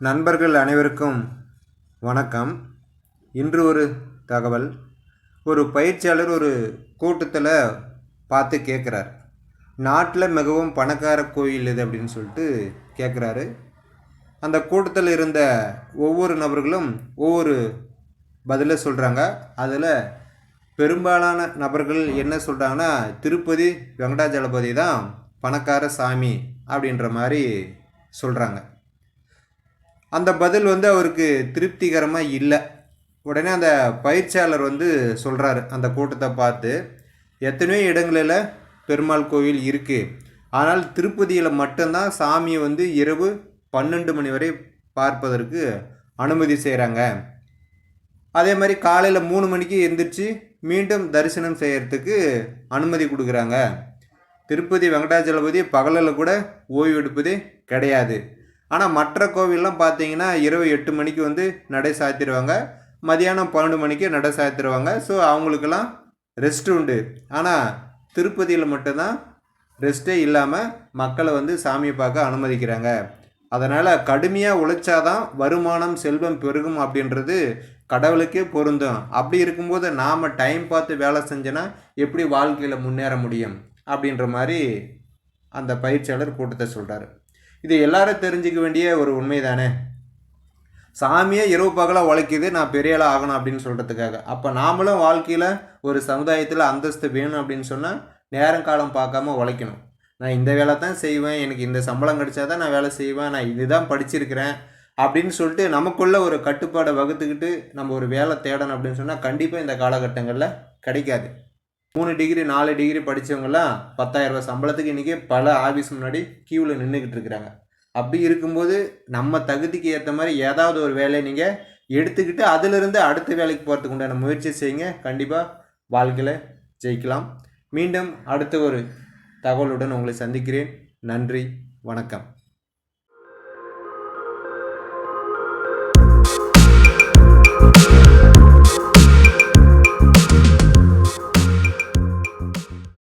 நண்பர்கள் அனைவருக்கும் வணக்கம். இன்று ஒரு தகவல். ஒரு பயிற்சியாளர் ஒரு கூட்டத்தில் பார்த்து கேட்குறார் நாட்டில் மிகவும் பணக்கார கோயில் இது அப்படின்னு சொல்லிட்டு கேட்குறாரு அந்த கூட்டத்தில் இருந்த ஒவ்வொரு நபர்களும் ஒவ்வொரு பதிலை சொல்கிறாங்க அதில் பெரும்பாலான நபர்கள் என்ன சொல்கிறாங்கன்னா திருப்பதி வெங்கடாஜலபதி தான் பணக்கார சாமி அப்படின்ற மாதிரி சொல்கிறாங்க அந்த பதில் வந்து அவருக்கு திருப்திகரமாக இல்லை. உடனே அந்த பயிற்சியாளர் வந்து சொல்கிறாரு அந்த கூட்டத்தை பார்த்து எத்தனையோ இடங்களில் பெருமாள் கோவில் இருக்குது ஆனால் திருப்பதியில் மட்டும்தான் சாமியை வந்து இரவு பன்னெண்டு மணி வரை பார்ப்பதற்கு அனுமதி செய்கிறாங்க அதே மாதிரி காலையில் மூணு மணிக்கு எந்திரிச்சு மீண்டும் தரிசனம் செய்கிறதுக்கு அனுமதி கொடுக்குறாங்க. திருப்பதி வெங்கடாச்சலபதி பகலில் கூட ஓய்வு எடுப்பதே கிடையாது. ஆனால் மற்ற கோவில்லாம் பார்த்தீங்கன்னா இரவு எட்டு மணிக்கு வந்து நடை சாத்திடுவாங்க. மதியானம் பன்னெண்டு மணிக்கு நடை சாத்திடுவாங்க. ஸோ அவங்களுக்கெல்லாம் ரெஸ்ட் உண்டு. ஆனால் திருப்பதியில் மட்டும்தான் ரெஸ்ட்டே இல்லாமல் மக்களை வந்து சாமியை பார்க்க அனுமதிக்கிறாங்க. அதனால் கடுமையாக உழைச்சாதான் வருமானம் செல்வம் பெருகும் அப்படின்றது கடவுளுக்கே பொருந்தும். அப்படி இருக்கும்போது நாம் டைம் பார்த்து வேலை செஞ்சோன்னா எப்படி வாழ்க்கையில் முன்னேற முடியும்? அப்படின்ற மாதிரி அந்த பயிற்சியாளர் கூட்டத்தை சொல்கிறாரு இது எல்லாரும் தெரிஞ்சுக்க வேண்டிய ஒரு உண்மை தானே சாமியே இரவு பகலாக உழைக்கிது நான் பெரிய ஆளாக ஆகணும் அப்படின்னு சொல்கிறதுக்காக அப்போ நாமளும் வாழ்க்கையில் ஒரு சமுதாயத்தில் அந்தஸ்து வேணும் அப்படின்னு சொன்னால் நேரம் காலம் பார்க்காம உழைக்கணும். நான் இந்த வேலை தான் செய்வேன் எனக்கு இந்த சம்பளம் கிடைச்சா தான் நான் வேலை செய்வேன் நான் இதுதான் படிச்சிருக்கிறேன் அப்படின்னு சொல்லிட்டு நமக்குள்ள ஒரு கட்டுப்பாடை வகுத்துக்கிட்டு நம்ம ஒரு வேலை தேடணும் அப்படின்னு சொன்னால் கண்டிப்பாக இந்த காலகட்டங்களில் கிடைக்காது. மூணு டிகிரி நாலு டிகிரி படித்தவங்கலாம் பத்தாயிரரூபா சம்பளத்துக்கு இன்றைக்கி பல ஆஃபீஸ் முன்னாடி க்யூவில் நின்றுக்கிட்டு இருக்கிறாங்க. அப்படி இருக்கும்போது நம்ம தகுதிக்கு ஏற்ற மாதிரி ஏதாவது ஒரு வேலையை நீங்கள் எடுத்துக்கிட்டு அதிலிருந்து அடுத்த வேலைக்கு போகிறதுக்கு உண்டான முயற்சி செய்யுங்க. கண்டிப்பாக வாழ்க்கையில் ஜெயிக்கலாம். மீண்டும் அடுத்த ஒரு தகவலுடன் உங்களை சந்திக்கிறேன். நன்றி வணக்கம்.